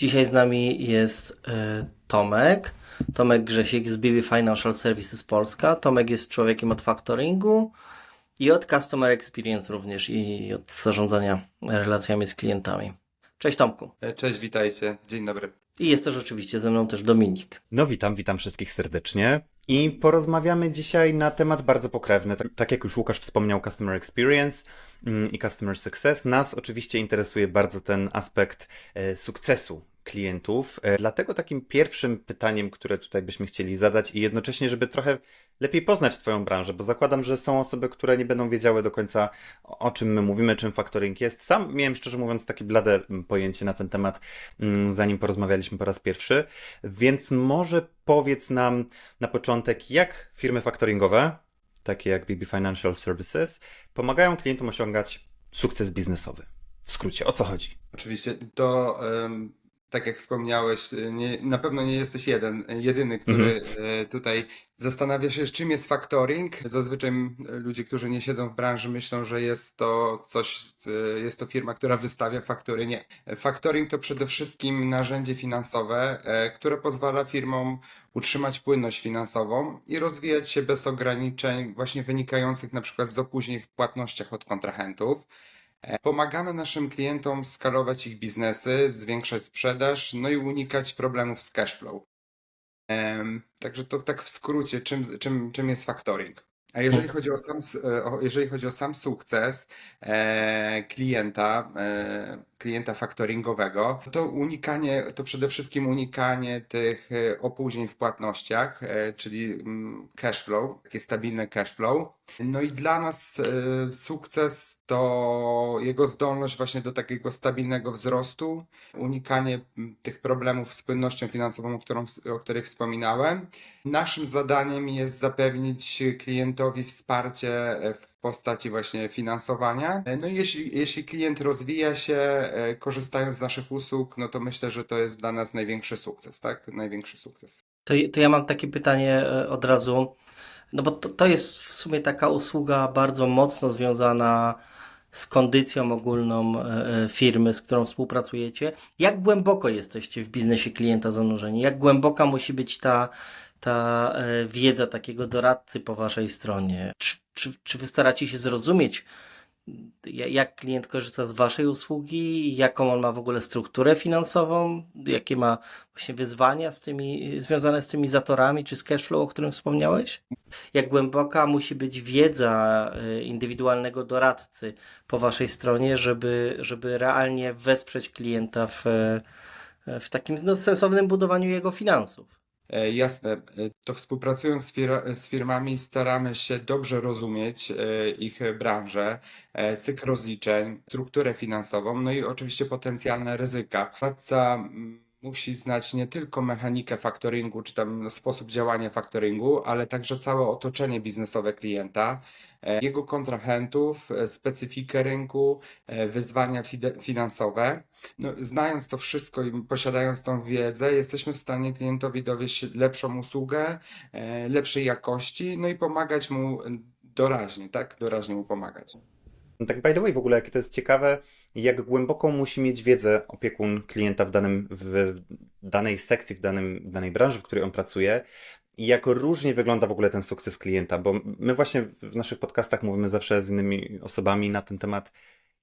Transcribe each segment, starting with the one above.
Dzisiaj z nami jest e, Tomek. Tomek Grzesik z BB Financial Services Polska. Tomek jest człowiekiem od factoringu i od Customer Experience również i od zarządzania relacjami z klientami. Cześć Tomku. E, Cześć, witajcie. Dzień dobry. I jest też oczywiście ze mną też Dominik. No witam, witam wszystkich serdecznie. I porozmawiamy dzisiaj na temat bardzo pokrewny. Tak, tak jak już Łukasz wspomniał, Customer Experience mm, i Customer Success. Nas oczywiście interesuje bardzo ten aspekt e, sukcesu klientów. E, Dlatego takim pierwszym pytaniem, które tutaj byśmy chcieli zadać i jednocześnie, żeby trochę lepiej poznać Twoją branżę, bo zakładam, że są osoby, które nie będą wiedziały do końca o czym my mówimy, czym faktoring jest. Sam miałem szczerze mówiąc takie blade pojęcie na ten temat, zanim porozmawialiśmy po raz pierwszy, więc może powiedz nam na początek, jak firmy faktoringowe, takie jak BB Financial Services, pomagają klientom osiągać sukces biznesowy. W skrócie, o co chodzi? Oczywiście to, tak jak wspomniałeś, e, nie, na pewno nie jesteś jeden, jedyny, który e, tutaj zastanawia się, czym jest factoring. Zazwyczaj ludzie, którzy nie siedzą w branży, myślą, że jest to coś, jest to firma, która wystawia faktury. Nie. Factoring to przede wszystkim narzędzie finansowe, które pozwala firmom utrzymać płynność finansową i rozwijać się bez ograniczeń, właśnie wynikających na przykład z opóźnień w płatnościach od kontrahentów. E, Pomagamy naszym klientom skalować ich biznesy, zwiększać sprzedaż, no i unikać problemów z cashflow. Także to tak w skrócie, czym, czym, czym jest factoring. A jeżeli chodzi o sam, e, jeżeli chodzi o sam sukces e, klienta, klienta faktoringowego, to unikanie, to przede wszystkim unikanie tych e, opóźnień w płatnościach, e, czyli mm, cash flow, takie stabilne cash flow. No i dla nas e, sukces to jego zdolność właśnie do takiego stabilnego wzrostu, unikanie mm, tych problemów z płynnością finansową, o, którą, o której wspominałem. Naszym zadaniem jest zapewnić klientowi wsparcie w postaci właśnie finansowania. E, No i jeśli, jeśli klient rozwija się, e, korzystając z naszych usług, no to myślę, że to jest dla nas największy sukces, tak? Największy sukces. To, to ja mam takie pytanie e, od razu, no bo to, to jest w sumie taka usługa bardzo mocno związana z kondycją ogólną firmy, z którą współpracujecie. Jak głęboko jesteście w biznesie klienta zanurzeni? Jak głęboka musi być ta, ta wiedza takiego doradcy po waszej stronie? Czy, czy, czy wy staracie się zrozumieć, ja- jak klient korzysta z waszej usługi, jaką on ma w ogóle strukturę finansową, jakie ma właśnie wyzwania z tymi, związane z tymi zatorami czy z cashflow, o którym wspomniałeś? Jak głęboka musi być wiedza y, indywidualnego doradcy po waszej stronie, żeby, żeby realnie wesprzeć klienta w, w takim no, sensownym budowaniu jego finansów? E, Jasne, E, to współpracując z, fir z firmami staramy się dobrze rozumieć e, ich branżę, cykl rozliczeń, strukturę finansową, no i oczywiście potencjalne ryzyka. Mm, musi znać nie tylko mechanikę faktoringu, czy tam sposób działania faktoringu, ale także całe otoczenie biznesowe klienta, jego kontrahentów, e, specyfikę rynku, e, wyzwania finansowe. No, znając to wszystko i posiadając tą wiedzę, jesteśmy w stanie klientowi dowieść lepszą usługę, e, lepszej jakości, no i pomagać mu doraźnie, tak? Doraźnie mu pomagać. No Tak by the way, w ogóle jakie to jest ciekawe, jak głęboką musi mieć wiedzę opiekun klienta w, danym, w danej sekcji, w, danym, w danej branży, w której on pracuje i jak różnie wygląda w ogóle ten sukces klienta, bo my właśnie w naszych podcastach mówimy zawsze z innymi osobami na ten temat,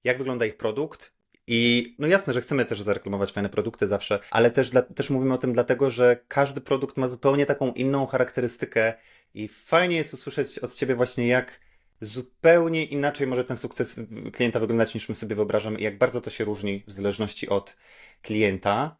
jak wygląda ich produkt. I no jasne, że chcemy też zareklamować fajne produkty zawsze, ale też, dla, też mówimy o tym dlatego, że każdy produkt ma zupełnie taką inną charakterystykę i fajnie jest usłyszeć od Ciebie właśnie jak zupełnie inaczej może ten sukces klienta wyglądać niż my sobie wyobrażamy i jak bardzo to się różni w zależności od klienta.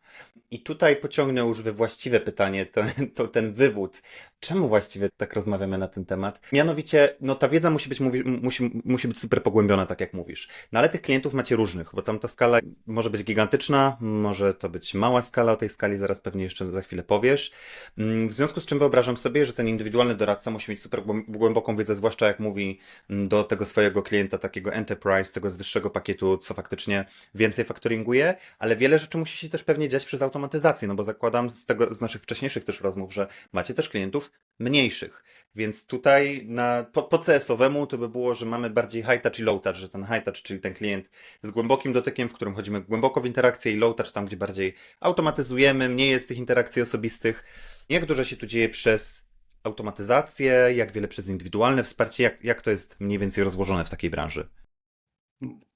I tutaj pociągnę już we właściwe pytanie, to, to ten wywód. Czemu właściwie tak rozmawiamy na ten temat? Mianowicie, no ta wiedza musi być, mówi, musi, musi być super pogłębiona, tak jak mówisz. No ale tych klientów macie różnych, bo tam ta skala może być gigantyczna, może to być mała skala, o tej skali zaraz pewnie jeszcze za chwilę powiesz. Mm, W związku z czym wyobrażam sobie, że ten indywidualny doradca musi mieć super głęb- głęboką wiedzę, zwłaszcza jak mówi mm, do tego swojego klienta, takiego enterprise, tego z wyższego pakietu, co faktycznie więcej faktoringuje, ale wiele rzeczy musi się też pewnie dziać przez automatyzację, no bo zakładam z tego, z naszych wcześniejszych też rozmów, że macie też klientów mniejszych, więc tutaj na, po, po CS-owemu to by było, że mamy bardziej high touch i low touch, że ten high touch, czyli ten klient z głębokim dotykiem, w którym wchodzimy głęboko w interakcję i low touch tam, gdzie bardziej automatyzujemy, mniej jest tych interakcji osobistych. Jak dużo się tu dzieje przez automatyzację, jak wiele przez indywidualne wsparcie, jak, jak to jest mniej więcej rozłożone w takiej branży?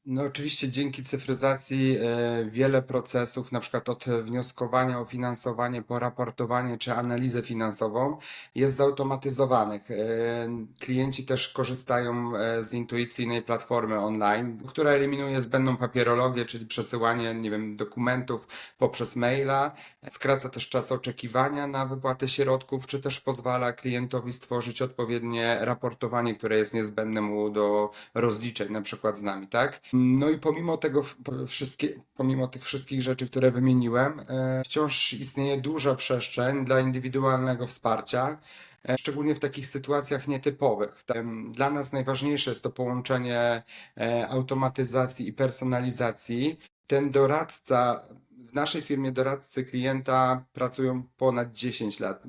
No oczywiście dzięki cyfryzacji e, wiele procesów, na przykład od wnioskowania o finansowanie po raportowanie czy analizę finansową jest zautomatyzowanych. E, Klienci też korzystają e, z intuicyjnej platformy online, która eliminuje zbędną papierologię, czyli przesyłanie, nie wiem, dokumentów poprzez maila. Skraca też czas oczekiwania na wypłatę środków, czy też pozwala klientowi stworzyć odpowiednie raportowanie, które jest niezbędne mu do rozliczeń, na przykład z nami, tak? No i pomimo tego wszystkie, pomimo tych wszystkich rzeczy, które wymieniłem, e, wciąż istnieje duża przestrzeń dla indywidualnego wsparcia. e, Szczególnie w takich sytuacjach nietypowych. Dla nas najważniejsze jest to połączenie e, automatyzacji i personalizacji. Ten doradca, w naszej firmie doradcy klienta pracują ponad 10 lat.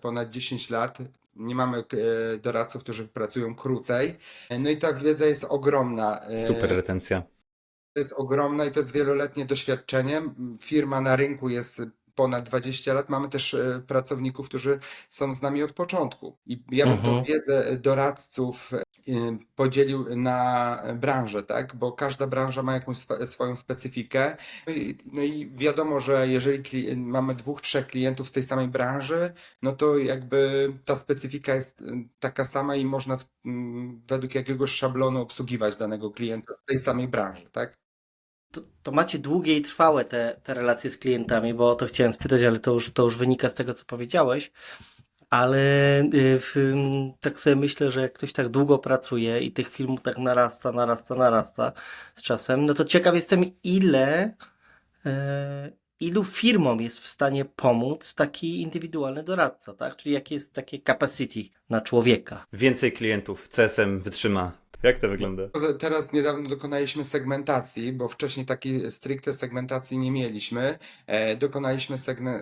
Ponad 10 lat. Nie mamy e, doradców, którzy pracują krócej. No i ta wiedza jest ogromna. E, Super retencja. to jest ogromna i to jest wieloletnie doświadczenie. Firma na rynku jest ponad 20 lat. Mamy też e, pracowników, którzy są z nami od początku. I ja bym tą Mhm. wiedzę doradców e, podzielił na branżę, tak? Bo każda branża ma jakąś swa- swoją specyfikę. No i, no i wiadomo, że jeżeli mamy dwóch, trzech klientów z tej samej branży, no to jakby ta specyfika jest e, taka sama i można w, według jakiegoś szablonu obsługiwać danego klienta z tej samej branży, tak? To, to macie długie i trwałe te, te relacje z klientami, bo o to chciałem spytać, ale to już, to już wynika z tego, co powiedziałeś. Ale y, w, tak sobie myślę, że jak ktoś tak długo pracuje i tych filmów tak narasta, narasta, narasta z czasem, no to ciekaw jestem, ile, e, ilu firmom jest w stanie pomóc taki indywidualny doradca, tak? Czyli jakie jest takie capacity na człowieka. Więcej klientów CSM wytrzyma. Jak to wygląda? Teraz niedawno dokonaliśmy segmentacji, bo wcześniej takiej stricte segmentacji nie mieliśmy. E, Dokonaliśmy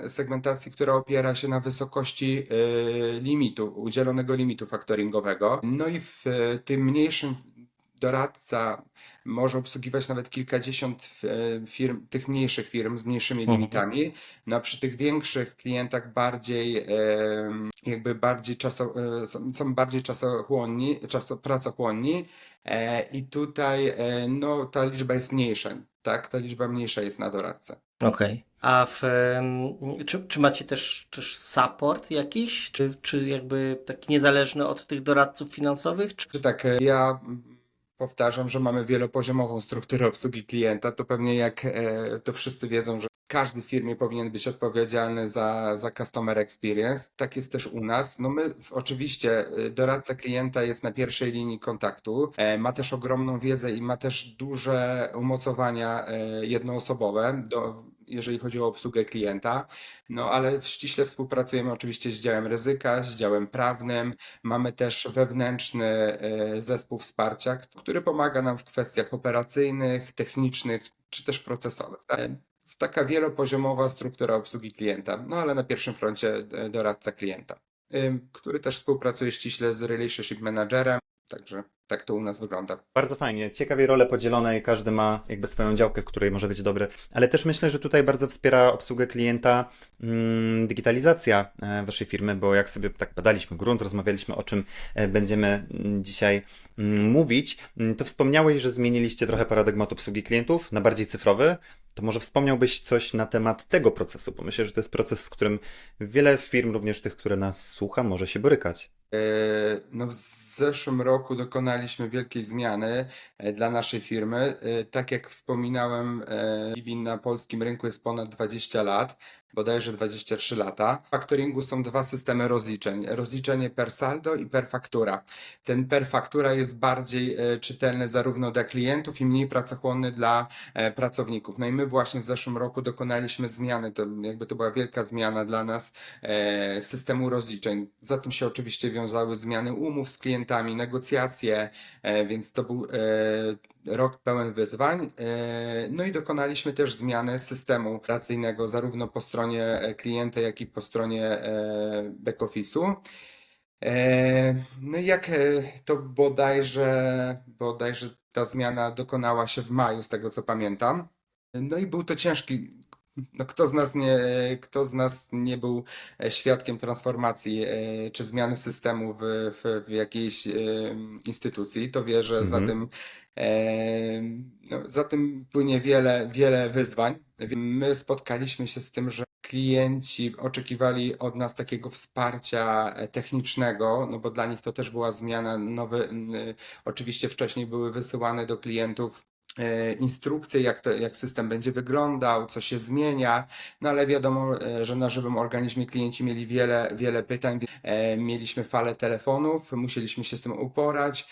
segmentacji, która opiera się na wysokości e, limitu, udzielonego limitu faktoringowego. No i w e, tym mniejszym doradca może obsługiwać nawet kilkadziesiąt e, firm, tych mniejszych firm z mniejszymi Mhm. limitami. No a przy tych większych klientach bardziej jakby bardziej czaso, e, są- bardziej czasochłonni, czaso, pracochłonni e, i tutaj no ta liczba jest mniejsza, tak? Ta liczba mniejsza jest na doradcę. Okej. A w, czy, czy macie też, też support jakiś? Czy, czy jakby taki niezależny od tych doradców finansowych? Czy... Tak, ja powtarzam, że mamy wielopoziomową strukturę obsługi klienta, to pewnie jak e, to wszyscy wiedzą, że każdy w firmie powinien być odpowiedzialny za, za customer experience. Tak jest też u nas. No my oczywiście e, doradca klienta jest na pierwszej linii kontaktu, e, ma też ogromną wiedzę i ma też duże umocowania jednoosobowe do jeżeli chodzi o obsługę klienta, no ale ściśle współpracujemy oczywiście z działem ryzyka, z działem prawnym, Mamy też wewnętrzny e, zespół wsparcia, który pomaga nam w kwestiach operacyjnych, technicznych czy też procesowych. tak? Taka wielopoziomowa struktura obsługi klienta, no ale na pierwszym froncie e, doradca klienta, ym, który też współpracuje ściśle z relationship managerem, także tak to u nas wygląda. Bardzo fajnie. Ciekawie role podzielone i każdy ma jakby swoją działkę, w której może być dobry. Ale też myślę, że tutaj bardzo wspiera obsługę klienta mm, digitalizacja e, waszej firmy, bo jak sobie tak badaliśmy grunt, rozmawialiśmy o czym e, będziemy mm, dzisiaj mm, mówić, to wspomniałeś, że zmieniliście trochę paradygmat obsługi klientów na bardziej cyfrowy. To może wspomniałbyś coś na temat tego procesu, bo myślę, że to jest proces, z którym wiele firm, również tych, które nas słucha, może się borykać. E, No, w zeszłym roku dokonaliśmy wielkiej zmiany e, dla naszej firmy. E, Tak jak wspominałem, e, Libin na polskim rynku jest ponad 20 lat, bodajże 23 lata. W faktoringu są dwa systemy rozliczeń. Rozliczenie per saldo i per faktura. Ten per faktura jest bardziej e, czytelny zarówno dla klientów i mniej pracochłonny dla e, pracowników. No i my właśnie w zeszłym roku dokonaliśmy zmiany. To jakby to była wielka zmiana dla nas e, systemu rozliczeń. Za tym się oczywiście wiązały zmiany umów z klientami, negocjacje, więc to był rok pełen wyzwań. E, No i dokonaliśmy też zmiany systemu operacyjnego, zarówno po stronie e, klienta, jak i po stronie e, back-office'u. E, No i jak to bodajże, bodajże ta zmiana dokonała się w maju, z tego co pamiętam. No i był to ciężki. No kto z nas nie, kto z nas nie był e, świadkiem transformacji e, czy zmiany systemu w, w, w jakiejś e, instytucji, to wie, że za Mhm. tym, no, za tym płynie wiele, wiele wyzwań. My spotkaliśmy się z tym, że klienci oczekiwali od nas takiego wsparcia technicznego, no bo dla nich to też była zmiana. Nowe, n- oczywiście wcześniej były wysyłane do klientów instrukcje, jak, to, jak system będzie wyglądał, co się zmienia, no ale wiadomo, e, że na żywym organizmie klienci mieli wiele, wiele pytań, e, mieliśmy falę telefonów, musieliśmy się z tym uporać,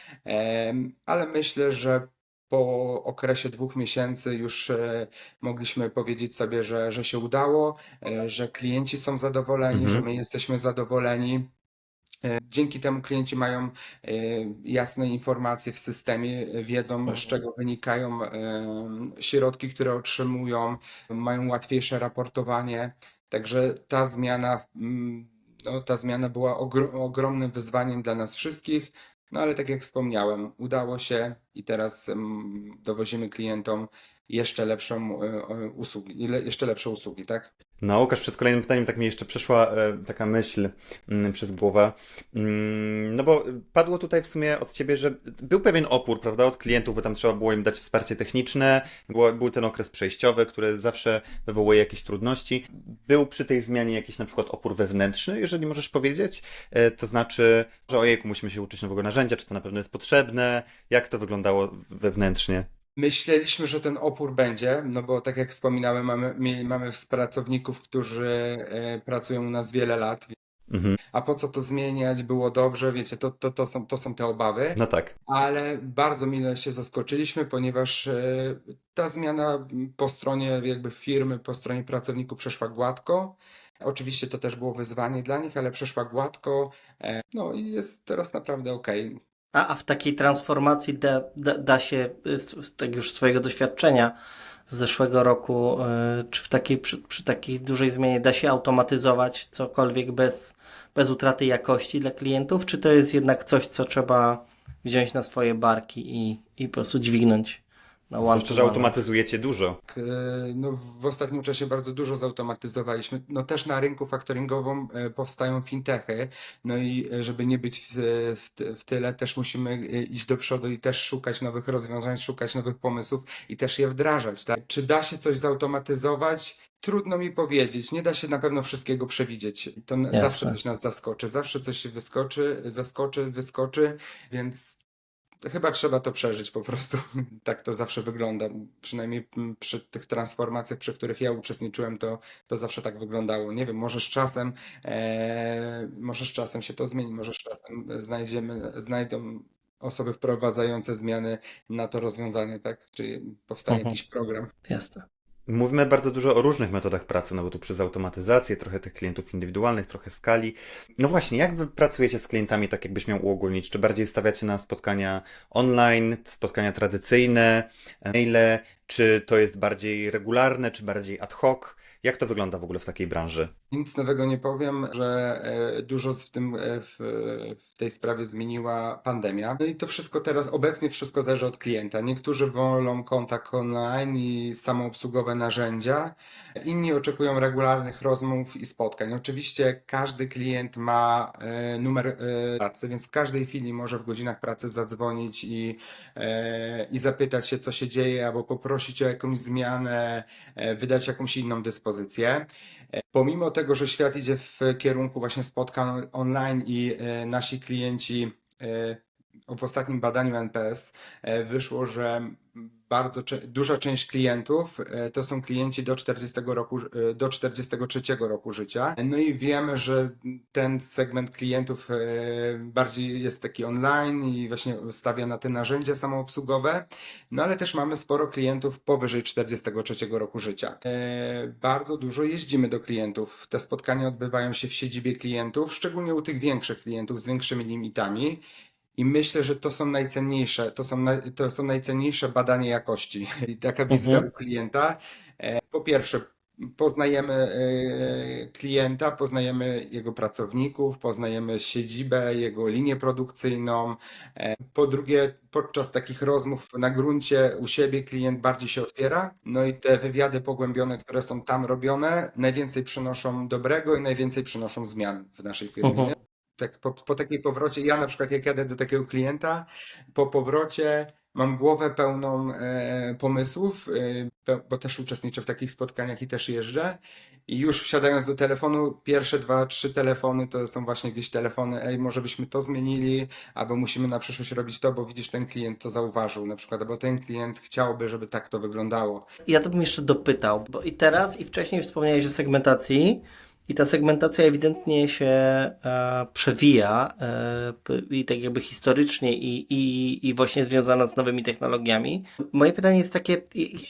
ale myślę, że po okresie dwóch miesięcy już e, mogliśmy powiedzieć sobie, że, że się udało, e, że klienci są zadowoleni, Mhm. że my jesteśmy zadowoleni. E, Dzięki temu klienci mają e, jasne informacje w systemie, wiedzą z czego wynikają e, środki, które otrzymują, mają łatwiejsze raportowanie. Także ta zmiana, mm, no, ta zmiana była ogro- ogromnym wyzwaniem dla nas wszystkich. No ale tak jak wspomniałem, udało się i teraz dowozimy klientom jeszcze lepszą e, usługi, jeszcze lepsze usługi, tak? No, Łukasz, przed kolejnym pytaniem tak mi jeszcze przeszła e, taka myśl mm, przez głowę. Mm, no bo padło tutaj w sumie od ciebie, że był pewien opór, prawda, od klientów, bo tam trzeba było im dać wsparcie techniczne, był ten okres przejściowy, który zawsze wywołuje jakieś trudności. Był przy tej zmianie jakiś na przykład opór wewnętrzny, jeżeli możesz powiedzieć? E, to znaczy, że ojejku, musimy się uczyć nowego narzędzia, czy to na pewno jest potrzebne? Jak to wyglądało wewnętrznie? Myśleliśmy, że ten opór będzie, no bo tak jak wspominałem, mamy, mamy pracowników, którzy e, pracują u nas wiele lat, Mhm. a po co to zmieniać, było dobrze, wiecie, to, to, to, są, to są te obawy, No tak. ale bardzo mile się zaskoczyliśmy, ponieważ e, ta zmiana po stronie jakby firmy, po stronie pracowników przeszła gładko. Oczywiście to też było wyzwanie dla nich, ale przeszła gładko, e, no i jest teraz naprawdę okej. A, a w takiej transformacji da, da, da się, z, z tak już swojego doświadczenia z zeszłego roku, y, czy w takiej, przy, przy takiej dużej zmianie da się automatyzować cokolwiek bez, bez utraty jakości dla klientów, czy to jest jednak coś, co trzeba wziąć na swoje barki i, i po prostu dźwignąć one Zwłaszcza, że automatyzujecie dużo. E, No, w ostatnim czasie bardzo dużo zautomatyzowaliśmy. No też na rynku faktoringowym e, powstają fintechy. No i e, żeby nie być w, w, ty- w tyle, też musimy e, iść do przodu i też szukać nowych rozwiązań, szukać nowych pomysłów i też je wdrażać. Tak? Czy da się coś zautomatyzować? Trudno mi powiedzieć. Nie da się na pewno wszystkiego przewidzieć. To Jasne. zawsze coś nas zaskoczy. Zawsze coś się wyskoczy, zaskoczy, wyskoczy, więc Chyba trzeba to przeżyć po prostu. Tak to zawsze wygląda. Przynajmniej przy tych transformacjach, przy których ja uczestniczyłem, to, to zawsze tak wyglądało. Nie wiem, może z czasem, e, może z czasem się to zmieni, może z czasem znajdziemy, znajdą osoby wprowadzające zmiany na to rozwiązanie, tak? Czy powstanie Mhm. jakiś program. Jasne. Mówimy bardzo dużo o różnych metodach pracy, no bo tu przez automatyzację, trochę tych klientów indywidualnych, trochę skali. No właśnie, jak wy pracujecie z klientami, tak jakbyś miał uogólnić? Czy bardziej stawiacie na spotkania online, spotkania tradycyjne, maile, czy to jest bardziej regularne, czy bardziej ad hoc? Jak to wygląda w ogóle w takiej branży? Nic nowego nie powiem, że e, dużo w tym, e, w, w tej sprawie zmieniła pandemia. No i to wszystko teraz, obecnie wszystko zależy od klienta. Niektórzy wolą kontakt online i samoobsługowe narzędzia, inni oczekują regularnych rozmów i spotkań. Oczywiście każdy klient ma e, numer pracy, więc w każdej chwili może w godzinach pracy zadzwonić i, i zapytać się, co się dzieje, albo poprosić o jakąś zmianę, wydać jakąś inną dyspozycję. Pomimo tego, że świat idzie w kierunku właśnie spotkań online i e, nasi klienci e, w ostatnim badaniu NPS e, wyszło, że bardzo duża część klientów e, to są klienci do 40 roku, e, do 43 roku życia. No i wiemy, że ten segment klientów e, bardziej jest taki online i właśnie stawia na te narzędzia samoobsługowe. No ale też mamy sporo klientów powyżej 43 roku życia. Bardzo dużo jeździmy do klientów. Te spotkania odbywają się w siedzibie klientów, szczególnie u tych większych klientów z większymi limitami. I myślę, że to są najcenniejsze, to są, naj, to są najcenniejsze badania jakości. I taka wizyta Mhm. u klienta. E, Po pierwsze, poznajemy e, klienta, poznajemy jego pracowników, poznajemy siedzibę, jego linię produkcyjną. E, Po drugie, podczas takich rozmów na gruncie u siebie klient bardziej się otwiera. No i te wywiady pogłębione, które są tam robione, najwięcej przynoszą dobrego i najwięcej przynoszą zmian w naszej firmie. Mhm. Tak po, po takiej powrocie, ja na przykład jak jadę do takiego klienta, po powrocie mam głowę pełną e, pomysłów, e, bo też uczestniczę w takich spotkaniach i też jeżdżę. I już wsiadając do telefonu, pierwsze dwa, trzy telefony to są właśnie gdzieś telefony, ej, może byśmy to zmienili, albo musimy na przyszłość robić to, bo widzisz, ten klient to zauważył na przykład, albo ten klient chciałby, żeby tak to wyglądało. Ja to bym jeszcze dopytał, bo i teraz, i wcześniej wspomniałeś o segmentacji, i ta segmentacja ewidentnie się e, przewija e, i tak jakby historycznie, i, i, i właśnie związana z nowymi technologiami. Moje pytanie jest takie,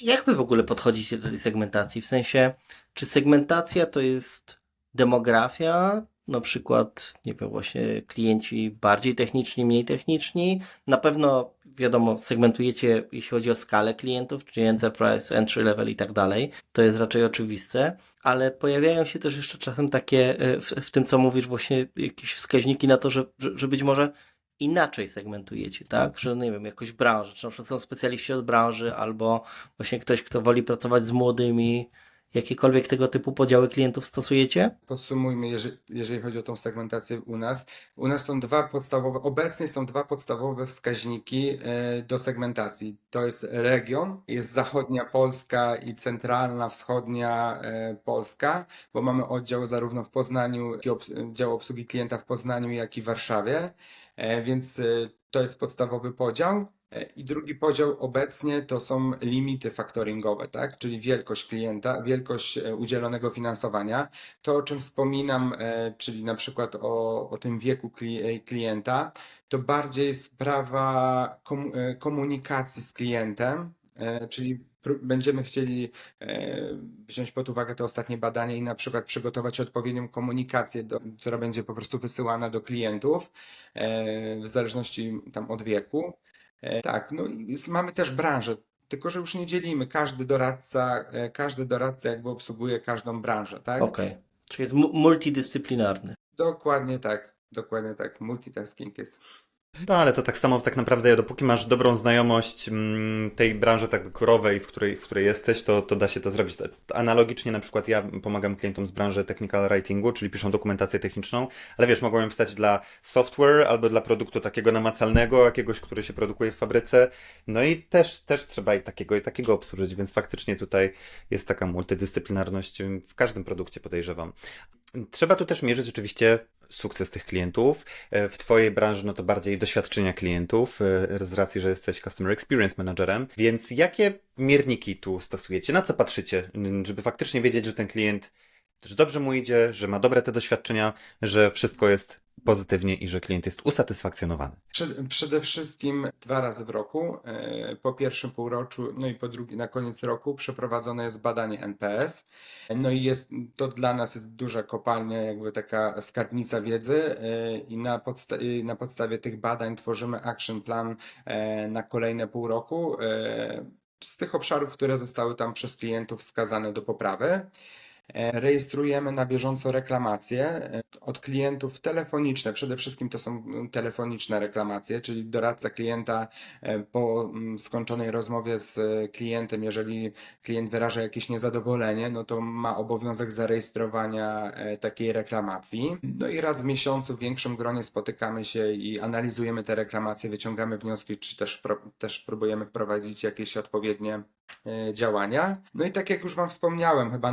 jak wy w ogóle podchodzicie do tej segmentacji? W sensie, czy segmentacja to jest demografia? Na przykład, nie wiem, właśnie klienci bardziej techniczni, mniej techniczni. Na pewno, wiadomo, segmentujecie, jeśli chodzi o skalę klientów, czyli enterprise, entry level i tak dalej. To jest raczej oczywiste, ale pojawiają się też jeszcze czasem takie, e, w, w tym co mówisz, właśnie jakieś wskaźniki na to, że, że, być może inaczej segmentujecie, tak? Że nie wiem, jakoś branżę, czy na przykład są specjaliści od branży, albo właśnie ktoś, kto woli pracować z młodymi. Jakiekolwiek tego typu podziały klientów stosujecie? Podsumujmy, jeżeli, jeżeli chodzi o tą segmentację u nas. U nas są dwa podstawowe, obecnie są dwa podstawowe wskaźniki e, do segmentacji. To jest region, jest zachodnia Polska i centralna, wschodnia e, Polska, bo mamy oddział zarówno w Poznaniu, dział obsługi klienta w Poznaniu, jak i w Warszawie, E, więc to jest podstawowy podział. E, I drugi podział obecnie to są limity faktoringowe, tak? Czyli wielkość klienta, wielkość e, udzielonego finansowania. To, o czym wspominam, e, czyli na przykład o, o tym wieku kli- klienta, to bardziej sprawa komu- komunikacji z klientem, czyli będziemy chcieli wziąć pod uwagę te ostatnie badania i na przykład przygotować odpowiednią komunikację, do, która będzie po prostu wysyłana do klientów, w zależności tam od wieku. E, Tak, no i mamy też branżę, tylko że już nie dzielimy. Każdy doradca, e, każdy doradca jakby obsługuje każdą branżę, tak? Okej. Czyli jest mu- multidyscyplinarny. Dokładnie tak, dokładnie tak. Multitasking jest. No ale to tak samo tak naprawdę, dopóki masz dobrą znajomość mm, tej branży tak korowej, w której, w której jesteś, to, to da się to zrobić. Analogicznie na przykład ja pomagam klientom z branży technical writingu, czyli piszą dokumentację techniczną, ale wiesz, mogą ją pisać dla software albo dla produktu takiego namacalnego, jakiegoś, który się produkuje w fabryce. No i też, też trzeba i takiego, i takiego obsłużyć, więc faktycznie tutaj jest taka multidyscyplinarność w każdym produkcie, podejrzewam. Trzeba tu też mierzyć oczywiście sukces tych klientów. E, W Twojej branży no to bardziej doświadczenia klientów, e, z racji, że jesteś Customer Experience Managerem. Więc jakie mierniki tu stosujecie? Na co patrzycie, żeby faktycznie wiedzieć, że ten klient, że dobrze mu idzie, że ma dobre te doświadczenia, że wszystko jest pozytywnie i że klient jest usatysfakcjonowany? Przed, przede wszystkim dwa razy w roku, e, po pierwszym półroczu, no i po drugi na koniec roku przeprowadzone jest badanie NPS. No i jest, to dla nas jest duża kopalnia, jakby taka skarbnica wiedzy e, i na, podsta i na podstawie tych badań tworzymy action plan e, na kolejne pół roku z tych obszarów, które zostały tam przez klientów wskazane do poprawy. E, Rejestrujemy na bieżąco reklamacje e, od klientów telefoniczne. Przede wszystkim to są mm, telefoniczne reklamacje, czyli doradca klienta e, po mm, skończonej rozmowie z klientem, jeżeli klient wyraża jakieś niezadowolenie, no to ma obowiązek zarejestrowania takiej reklamacji. No i raz w miesiącu w większym gronie spotykamy się i analizujemy te reklamacje, wyciągamy wnioski, czy też, też próbujemy wprowadzić jakieś odpowiednie działania. No i tak jak już Wam wspomniałem, chyba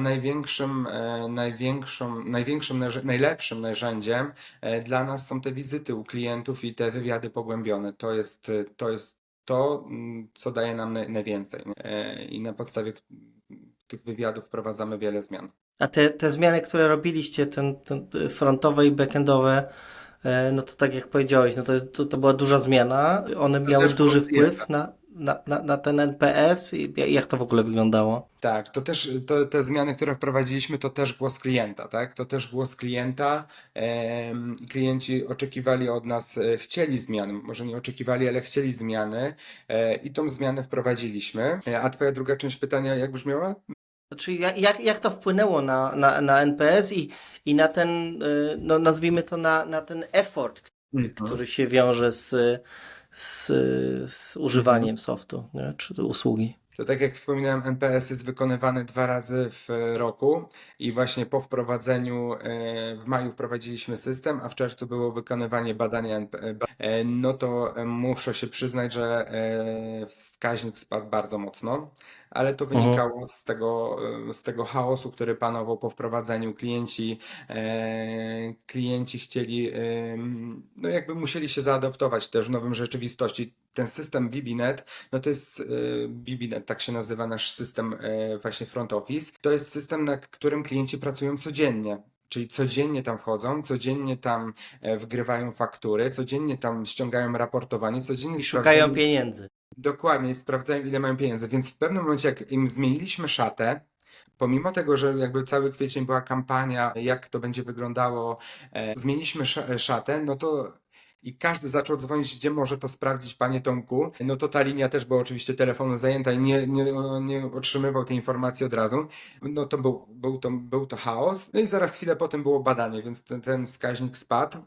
największym, e, największą, największym, narze- najlepszym narzędziem e, dla nas są te wizyty u klientów i te wywiady pogłębione. To jest to, jest to mm, co daje nam naj- najwięcej. E, I na podstawie tych wywiadów wprowadzamy wiele zmian. A te, te zmiany, które robiliście, ten, ten frontowe i backendowe, no to tak jak powiedziałeś, no to, jest, to, to była duża zmiana. One miały duży wpływ na. Na, na, na ten NPS i jak to w ogóle wyglądało? Tak, to też to, te zmiany, które wprowadziliśmy, to też głos klienta, tak? To też głos klienta. Klienci oczekiwali od nas, e, chcieli zmian, może nie oczekiwali, ale chcieli zmiany e, i tą zmianę wprowadziliśmy. E, a twoja druga część pytania jak brzmiała? Znaczy, jak, jak, to wpłynęło na, na, na NPS i, i na ten, y, no nazwijmy to, na, na ten effort, który się wiąże z, z, z używaniem softu, nie? czy usługi. To tak jak wspominałem, NPS jest wykonywany dwa razy w roku i właśnie po wprowadzeniu e, w maju wprowadziliśmy system, a w czerwcu było wykonywanie badania ba- e, no to e, muszę się przyznać, że e, wskaźnik spadł bardzo mocno, ale to Mhm. wynikało z tego, e, z tego chaosu, który panował po wprowadzeniu. Klienci, e, klienci chcieli, em, no jakby musieli się zaadaptować też w nowym rzeczywistości. Ten system BBNet no to jest e, BBNet, tak się nazywa nasz system e, właśnie front office. To jest system, na którym klienci pracują codziennie. Czyli codziennie tam wchodzą, codziennie tam e, wgrywają faktury, codziennie tam ściągają raportowanie, codziennie I szukają pieniędzy. Dokładnie, sprawdzają ile mają pieniędzy. Więc w pewnym momencie, jak im zmieniliśmy szatę, pomimo tego, że jakby cały kwiecień była kampania, jak to będzie wyglądało, e, zmieniliśmy sz- szatę, no to i każdy zaczął dzwonić, gdzie może to sprawdzić, panie Tomku. No to ta linia też była oczywiście telefonu zajęta i nie, nie, nie otrzymywał tej informacji od razu. No to był, był, to, był to chaos. No i zaraz chwilę potem było badanie, więc ten, ten wskaźnik spadł.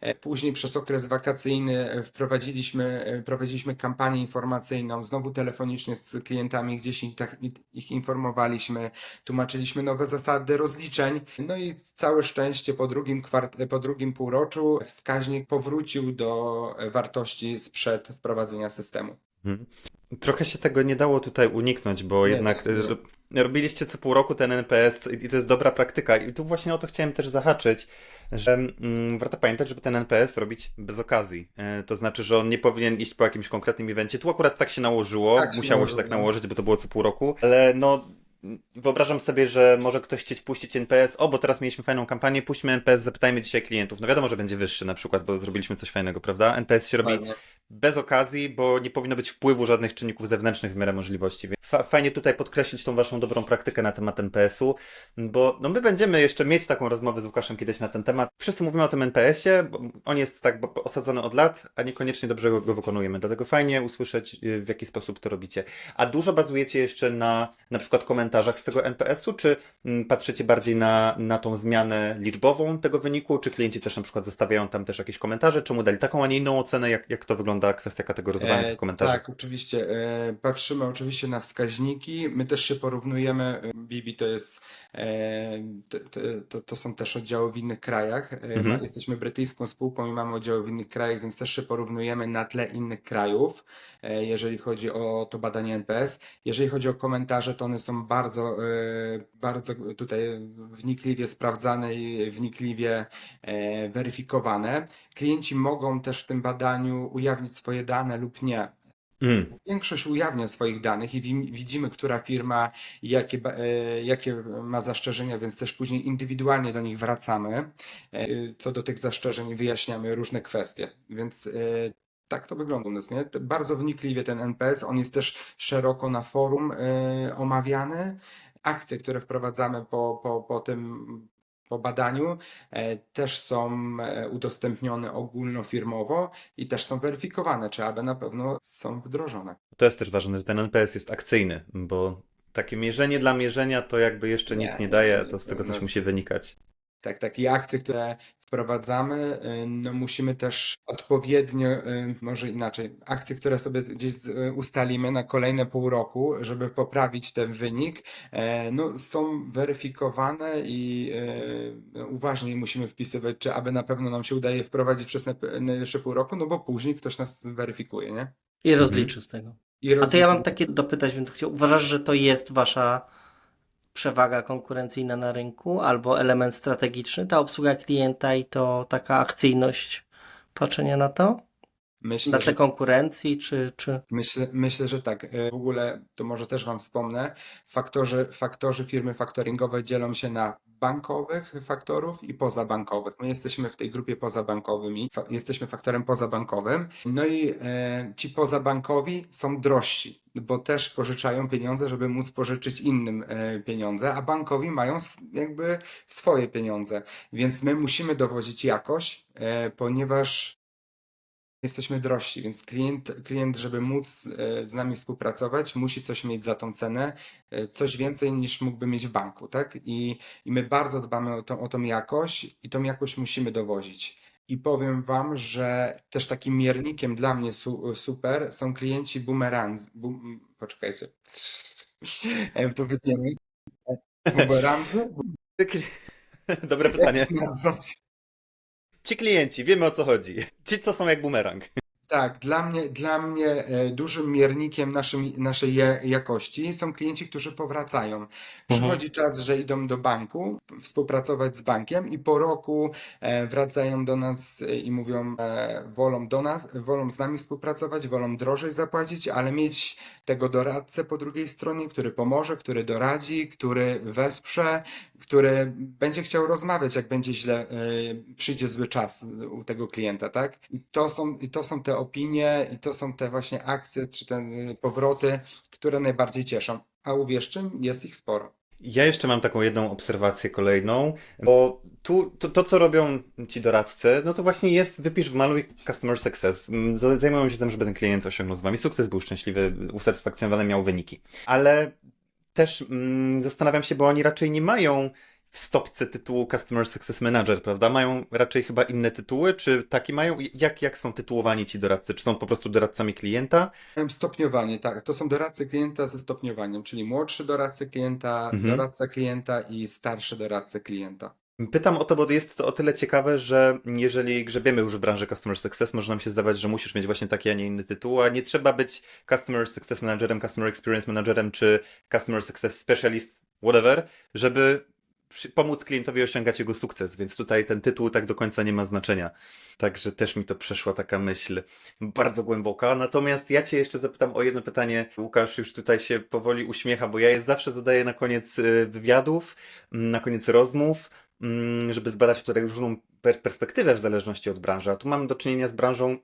E, Później przez okres wakacyjny e, wprowadziliśmy, e, prowadziliśmy kampanię informacyjną, znowu telefonicznie z klientami, gdzieś ich, tak, ich informowaliśmy, tłumaczyliśmy nowe zasady rozliczeń. No i całe szczęście po drugim, kwart- po drugim półroczu wskaźnik powrócił do e, wartości sprzed wprowadzenia systemu. Mhm. Trochę się tego nie dało tutaj uniknąć, bo Nie, jednak nie. robiliście co pół roku ten NPS i to jest dobra praktyka. I tu właśnie o to chciałem też zahaczyć, że mm, warto pamiętać, żeby ten NPS robić bez okazji. E, to znaczy, że on nie powinien iść po jakimś konkretnym evencie. Tu akurat tak się nałożyło, Tak się musiało się nałożyło, tak no. nałożyć, bo to było co pół roku, ale no wyobrażam sobie, że może ktoś chcieć puścić NPS, o, bo teraz mieliśmy fajną kampanię, puśćmy NPS, zapytajmy dzisiaj klientów. No wiadomo, że będzie wyższy na przykład, bo zrobiliśmy coś fajnego, prawda? NPS się robi bez okazji, bo nie powinno być wpływu żadnych czynników zewnętrznych w miarę możliwości. Fa- fajnie tutaj podkreślić tą waszą dobrą praktykę na temat NPS-u, bo no my będziemy jeszcze mieć taką rozmowę z Łukaszem kiedyś na ten temat. Wszyscy mówimy o tym NPS-ie, bo on jest tak osadzony od lat, a niekoniecznie dobrze go, go wykonujemy. Dlatego fajnie usłyszeć, y, w jaki sposób to robicie. A dużo bazujecie jeszcze na na przykład komentarzach z tego NPS-u, czy mm, patrzycie bardziej na, na tą zmianę liczbową tego wyniku, czy klienci też na przykład zostawiają tam też jakieś komentarze, czemu dali taką, a nie inną ocenę, jak, jak to wygląda kwestia kategoryzowania E, tych komentarzy? Tak, oczywiście. E, patrzymy oczywiście na wskaźniki. My też się porównujemy. E, Bibi to jest, e, to, to, to, są też oddziały w innych krajach. E, Mhm. Jesteśmy brytyjską spółką i mamy oddziały w innych krajach, więc też się porównujemy na tle innych krajów, e, jeżeli chodzi o to badanie NPS. Jeżeli chodzi o komentarze, to one są bardzo, e, bardzo tutaj wnikliwie sprawdzane i wnikliwie e, weryfikowane. Klienci mogą też w tym badaniu ujawnić swoje dane lub nie. Mm. Większość ujawnia swoich danych i wi- widzimy, która firma jakie, e, jakie ma zastrzeżenia, więc też później indywidualnie do nich wracamy. Co do tych zastrzeżeń wyjaśniamy różne kwestie. Więc tak to wygląda u nas, nie? To Bardzo wnikliwie ten NPS, on jest też szeroko na forum e, omawiany. Akcje, które wprowadzamy po, po, po tym po badaniu e, też są e, udostępnione ogólnofirmowo i też są weryfikowane, czy aby na pewno są wdrożone. To jest też ważne, że ten NPS jest akcyjny, bo takie mierzenie dla mierzenia to jakby jeszcze Nie, nic nie daje, to z tego coś musi wynikać. Tak, takie akcje, które wprowadzamy, y, no musimy też odpowiednio, y, może inaczej, akcje, które sobie gdzieś y, ustalimy na kolejne pół roku, żeby poprawić ten wynik, e, no są weryfikowane i uważnie je musimy wpisywać, czy aby na pewno nam się udaje wprowadzić przez najlepsze pół roku, no bo później ktoś nas weryfikuje, nie? I rozliczy z tego. I A to ja mam takie dopytać, bym chciał. Uważasz, że to jest wasza przewaga konkurencyjna na rynku albo element strategiczny, ta obsługa klienta i to taka akcyjność patrzenia na to? Myślę, Na że tle konkurencji, czy, czy... Myślę, myślę, że tak. E, W ogóle to może też Wam wspomnę. Faktorzy, faktorzy firmy faktoringowe dzielą się na bankowych faktorów i pozabankowych. My jesteśmy w tej grupie pozabankowymi, fa- jesteśmy faktorem pozabankowym. No i e, ci pozabankowi są drożsi, bo też pożyczają pieniądze, żeby móc pożyczyć innym e, pieniądze, a bankowi mają jakby swoje pieniądze. Więc my musimy dowodzić jakość, e, ponieważ jesteśmy drożsi, więc klient, klient, żeby móc e, z nami współpracować, musi coś mieć za tą cenę, e, coś więcej niż mógłby mieć w banku, tak? I, i my bardzo dbamy o tą, o tą jakość i tą jakość musimy dowozić. I powiem wam, że też takim miernikiem dla mnie su, super są klienci boomerang. Boom, poczekajcie. E, To wytniemy. Dobre pytanie. Jak nazwać? Ci klienci, wiemy o co chodzi. Ci, co są jak bumerang. Tak, dla mnie, dla mnie e, dużym miernikiem naszym, naszej jakości są klienci, którzy powracają. Przychodzi czas, że idą do banku, współpracować z bankiem i po roku e, wracają do nas e, i mówią, wolą do nas, wolą z nami współpracować, wolą drożej zapłacić, ale mieć tego doradcę po drugiej stronie, który pomoże, który doradzi, który wesprze, który będzie chciał rozmawiać, jak będzie źle, e, przyjdzie zły czas u tego klienta, tak? I to są, i to są te opinie, i to są te właśnie akcje, czy te e, powroty, które najbardziej cieszą. A uwierzcie, jest ich sporo. Ja jeszcze mam taką jedną obserwację kolejną, bo tu to, to, co robią ci doradcy, no to właśnie jest wypisz w maluj customer success. Mm, za- Zajmują się tym, żeby ten klient osiągnął z wami sukces, był szczęśliwy, usatysfakcjonowany, miał wyniki. Ale też mm, zastanawiam się, bo oni raczej nie mają w stopce tytułu Customer Success Manager, prawda? Mają raczej chyba inne tytuły, czy taki mają? Jak, jak są tytułowani ci doradcy? Czy są po prostu doradcami klienta? Stopniowanie, tak. To są doradcy klienta ze stopniowaniem, czyli młodszy doradcy klienta, Mhm. doradca klienta i starszy doradca klienta. Pytam o to, bo jest to o tyle ciekawe, że jeżeli grzebiemy już w branży Customer Success, może nam się zdawać, że musisz mieć właśnie taki, a nie inny tytuł, a nie trzeba być Customer Success Managerem, Customer Experience Managerem, czy Customer Success Specialist, whatever, żeby pomóc klientowi osiągać jego sukces, więc tutaj ten tytuł tak do końca nie ma znaczenia. Także też mi to przeszła taka myśl bardzo głęboka. Natomiast ja Cię jeszcze zapytam o jedno pytanie. Łukasz już tutaj się powoli uśmiecha, bo ja je zawsze zadaję na koniec y, wywiadów, na koniec rozmów, żeby zbadać tutaj różną per- perspektywę w zależności od branży. A tu mamy do czynienia z branżą,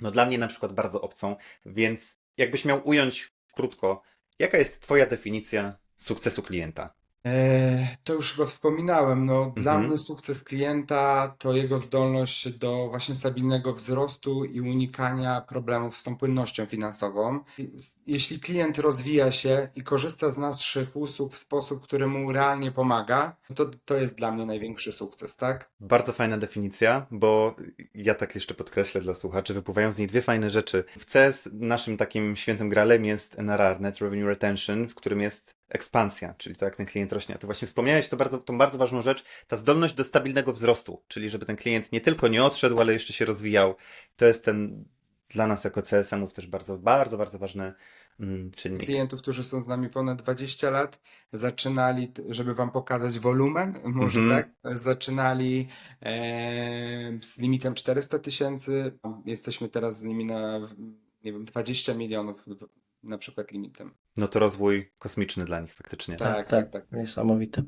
no dla mnie na przykład bardzo obcą, więc jakbyś miał ująć krótko, jaka jest Twoja definicja sukcesu klienta? Eee, to już chyba wspominałem. No, Dla Mhm. mnie sukces klienta to jego zdolność do właśnie stabilnego wzrostu i unikania problemów z tą płynnością finansową. I Jeśli klient rozwija się i korzysta z naszych usług w sposób, który mu realnie pomaga, to to jest dla mnie największy sukces, tak? Bardzo fajna definicja, bo ja tak jeszcze podkreślę dla słuchaczy, wypływają z niej dwie fajne rzeczy. W CS naszym takim świętym gralem jest NRR, Net Revenue Retention, w którym jest ekspansja, czyli to jak ten klient rośnie. A ty właśnie wspomniałeś to bardzo, tą bardzo ważną rzecz, ta zdolność do stabilnego wzrostu, czyli żeby ten klient nie tylko nie odszedł, ale jeszcze się rozwijał. To jest ten dla nas jako CSM-ów też bardzo, bardzo, bardzo ważny mm, czynnik. klientów, którzy są z nami ponad 20 lat, zaczynali, żeby wam pokazać wolumen, może Mhm. tak, zaczynali e, z limitem 400 tysięcy, jesteśmy teraz z nimi na, nie wiem, 20 milionów na przykład limitem. No to rozwój kosmiczny dla nich faktycznie. Tak, tak, tak. Niesamowite.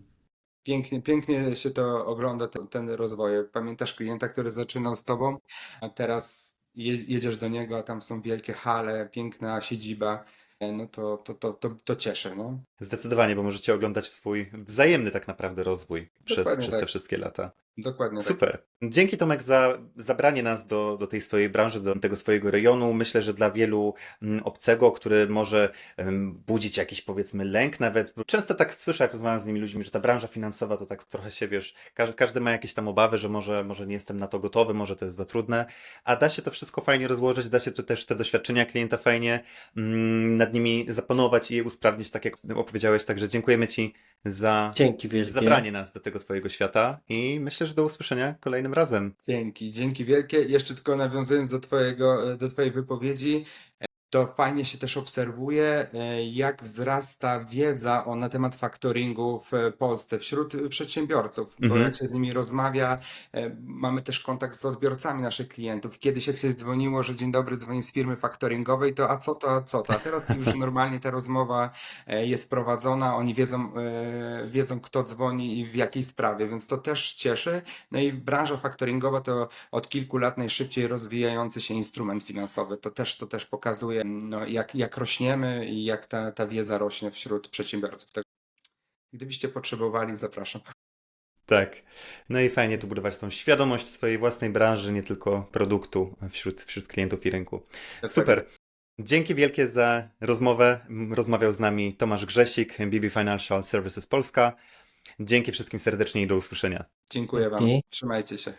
Pięknie, pięknie się to ogląda, ten, ten rozwój. Pamiętasz klienta, który zaczynał z tobą, a teraz je, jedziesz do niego, a tam są wielkie hale, piękna siedziba, e, no to, to, to, to, to cieszy, no. Zdecydowanie, bo możecie oglądać swój wzajemny tak naprawdę rozwój przez, Dokładnie przez te tak. wszystkie lata. Dokładnie tak. Super. Dzięki Tomek za zabranie nas do, do tej swojej branży, do tego swojego rejonu. Myślę, że dla wielu mm, obcego, który może budzić jakiś powiedzmy lęk nawet, bo często tak słyszę, jak rozmawiam z nimi ludźmi, że ta branża finansowa to tak trochę się, wiesz, każdy, każdy ma jakieś tam obawy, że może, może nie jestem na to gotowy, może to jest za trudne, a da się to wszystko fajnie rozłożyć, da się tu też te doświadczenia klienta fajnie mm, nad nimi zapanować i je usprawnić, tak jak opowiedziałeś, także dziękujemy Ci za Dzięki wielkie. zabranie nas do tego Twojego świata i myślę, że do usłyszenia kolejnym razem. Dzięki, dzięki wielkie. Jeszcze tylko nawiązując do twojego, do twojej wypowiedzi, to fajnie się też obserwuje, e, jak wzrasta wiedza o, na temat faktoringu w Polsce wśród przedsiębiorców, bo Mhm. jak się z nimi rozmawia, e, mamy też kontakt z odbiorcami naszych klientów. Kiedyś jak się dzwoniło, że dzień dobry, dzwonię z firmy faktoringowej, to a co to, a co to? A teraz już normalnie ta rozmowa e, jest prowadzona, oni wiedzą, wiedzą kto dzwoni i w jakiej sprawie, więc to też cieszy. No i branża faktoringowa to od kilku lat najszybciej rozwijający się instrument finansowy. To też, to też pokazuje, no, jak, jak rośniemy i jak ta, ta wiedza rośnie wśród przedsiębiorców. Tak, gdybyście potrzebowali, zapraszam. Tak. No i fajnie tu budować tą świadomość swojej własnej branży, nie tylko produktu wśród, wśród klientów i rynku. Super. Dzięki wielkie za rozmowę. Rozmawiał z nami Tomasz Grzesik, BB Financial Services Polska. Dzięki wszystkim serdecznie i do usłyszenia. Dziękuję Wam. Trzymajcie się.